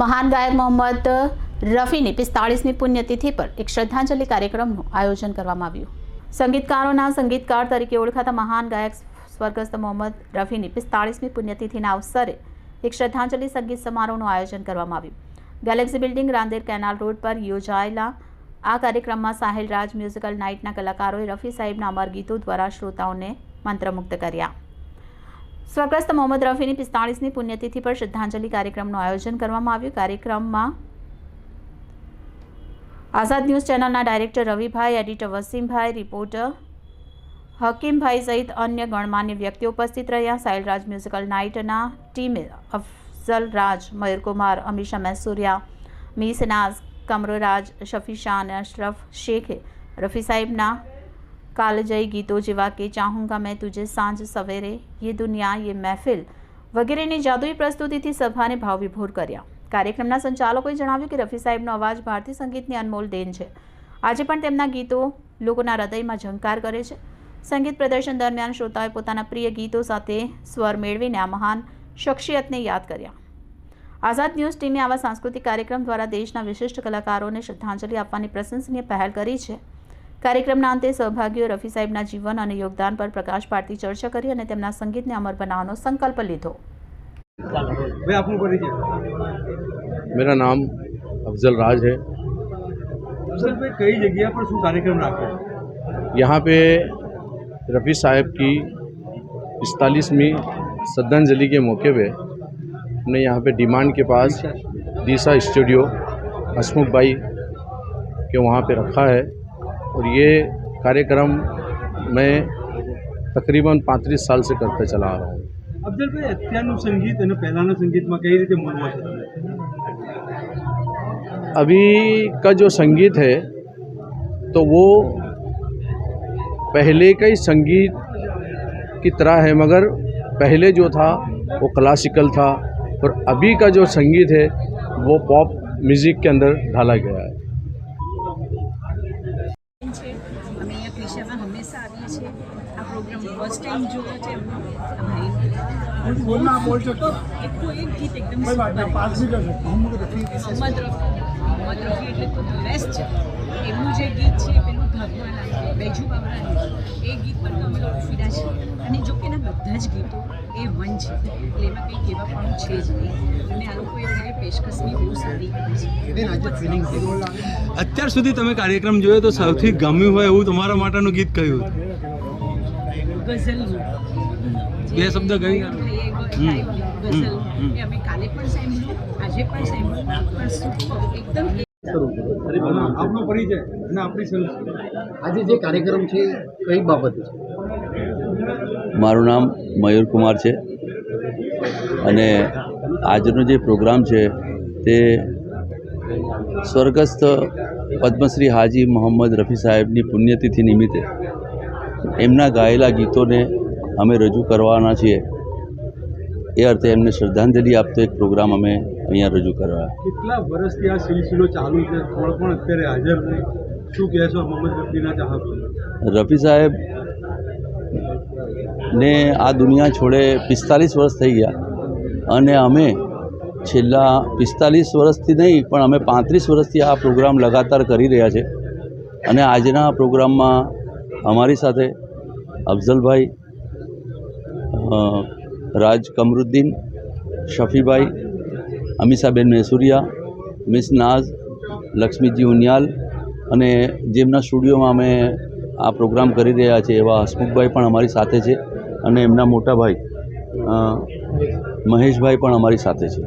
મહાન ગાયક મોહમ્મદ રફીની પિસ્તાળીસમી પુણ્યતિથિ પર એક શ્રદ્ધાંજલિ કાર્યક્રમનું આયોજન કરવામાં આવ્યું. સંગીતકારોના સંગીતકાર તરીકે ઓળખાતા મહાન ગાયક સ્વર્ગસ્થ મોહમ્મદ રફીની પિસ્તાળીસમી પુણ્યતિથિના અવસરે એક શ્રદ્ધાંજલિ સંગીત સમારોહનું આયોજન કરવામાં આવ્યું. Galaxy building Rander canal road પર યોજાયેલા આ કાર્યક્રમમાં સાહિલ રાજ મ્યુઝિકલ નાઇટના કલાકારોએ રફી સાહેબના અમર ગીતો દ્વારા શ્રોતાઓને મંત્રમુગ્ધ કર્યા. સ્વર્ગસ્થ મોહમ્મદ રફીની પિસ્તાળીસની પુણ્યતિથિ પર શ્રદ્ધાંજલિ કાર્યક્રમનું આયોજન કરવામાં આવ્યું. કાર્યક્રમમાં આઝાદ ન્યૂઝ ચેનલના director Ravibhai, editor Wasimbhai, reporter Hakimbhai સહિત અન્ય ગણમાન્ય વ્યક્તિઓ ઉપસ્થિત રહ્યા. સાયલરાજ મ્યુઝિકલ નાઇટના ટીમે અફઝલ રાજ મયુરકુમાર અમીશા મૈસુરિયા મીસ નાઝ, કમરોરાજ, શફી શાહ અને અશરફ શેખે રફી સાહેબના કાલજયી ગીતો જેવા કે ચાહુંગા મેં તુજે સાંજ સવેરે, યે દુનિયા, યે મહેફિલ વગેરેની જાદુઈ પ્રસ્તુતિથી સભાને ભાવવિભોર કર્યા. કાર્યક્રમના સંચાલકોએ જણાવ્યું કે રફી સાહેબનો અવાજ ભારતીય સંગીતની અનમોલ દેન છે. આજે પણ તેમના ગીતો લોકોના હૃદયમાં ઝંકાર કરે છે. સંગીત પ્રદર્શન દરમિયાન શ્રોતાઓએ પોતાના પ્રિય ગીતો સાથે સ્વર મેળવીને આ મહાન શખ્સિયતને યાદ કર્યા. આઝાદ ન્યૂઝ ટીમે આવા સાંસ્કૃતિક કાર્યક્રમ દ્વારા દેશના વિશિષ્ટ કલાકારોને શ્રદ્ધાંજલિ આપવાની પ્રશંસનીય પહેલ કરી છે. કાર્યક્રમના અંતે સહભાગીઓ રફી સાહેબના જીવન અને યોગદાન પર પ્રકાશ પાડતી ચર્ચા કરી અને તેમના સંગીતને અમર બનાવવાનો સંકલ્પ લીધો ભાઈ આપનું પરિચય मेरा नाम अफजल राज है સર ભાઈ કઈ જગ્યા પર શું કાર્યક્રમ રાખ્યો यहाँ पे रफ़ी साहब की पिस्तालीसवीं श्रद्धांजलि के मौके पे हमने यहाँ पे डिमांड के पास दिशा स्टूडियो हसमुख भाई के वहाँ पे रखा है और ये कार्यक्रम मैं तकरीबन पैंतीस साल से करते चला आ रहा हूँ અફજલભાઈ અત્યારનું સંગીત અને પહેલાંના સંગીતમાં કઈ રીતે મળવા છે તમને अभी का जो संगीत है तो वो पहले का ही संगीत की तरह है मगर पहले जो था वो क्लासिकल था और अभी का जो संगीत है वो पॉप म्यूज़िक के अंदर ढाला गया આ પ્રોગ્રામ ફર્સ્ટ ટાઈમ જોયો છે એમનો. એટલું એક ગીત એકદમ મોહમ્મદ રફી મોહમ્મદ રફી. એટલે તો બેસ્ટ છે. એમનું જે ગીત છે પેલું ભગવાન બેજુ બાબરાનું એ ગીત પર તો અમે લોકો ફીરા છીએ. અને જો કે એના બધા જ ગીતો એ વન છે. એટલે એમાં કંઈ કહેવાપણું છે જ નહીં. અને આ લોકો એમને પેશકશની બહુ સારી કરી છે. અત્યાર સુધી તમે કાર્યક્રમ જોયો તો સૌથી ગમ્યું હોય એવું તમારા માટેનું ગીત કયું ગઝલનું. બે શબ્દ ગઈ ગઝલ અમે કાલે પણ સાંભળ્યું આજે પણ સાંભળ્યું. પણ એકદમ આપનો પરિચય અને આપણી આજે જે કાર્યક્રમ છે કઈ બાબત છે? મારું નામ મયુર કુમાર છે. અને આજનો જે પ્રોગ્રામ છે તે સ્વર્ગસ્થ પદ્મશ્રી હાજી મોહમ્મદ રફી સાહેબની પુણ્યતિથિ નિમિત્તે એમના ગાયેલા ગીતોને અમે રજૂ કરવાના છીએ. એ અર્થે એમને શ્રદ્ધાંજલિ આપતો એક પ્રોગ્રામ અમે અહીંયા રજૂ કરવા. કેટલા વર્ષથી આ સિલસિલો ચાલુ છે? કોણ પણ અત્યારે હાજર શું કહેશો મોહમ્મદ રફીના ચાહકો? રફી સાહેબ ને આ દુનિયા છોડે પિસ્તાલીસ વર્ષ થઈ ગયા. અને અમે છેલ્લા પિસ્તાલીસ વર્ષથી નહીં પણ અમે પાંત્રીસ વર્ષથી આ પ્રોગ્રામ લગાતાર કરી રહ્યા છે. અને આજના પ્રોગ્રામમાં અમારી સાથે અફઝલભાઈ રાજ કમરુદ્દીન, શફીભાઈ અમીષાબેન મેસુરિયા, મિસ નાઝ, લક્ષ્મીજી ઉનિયાલ અને જેમના સ્ટુડિયોમાં અમે આ પ્રોગ્રામ કરી રહ્યા છીએ એવા હસમુખભાઈ પણ અમારી સાથે છે અને એમના મોટા ભાઈ મહેશભાઈ પણ અમારી સાથે છે.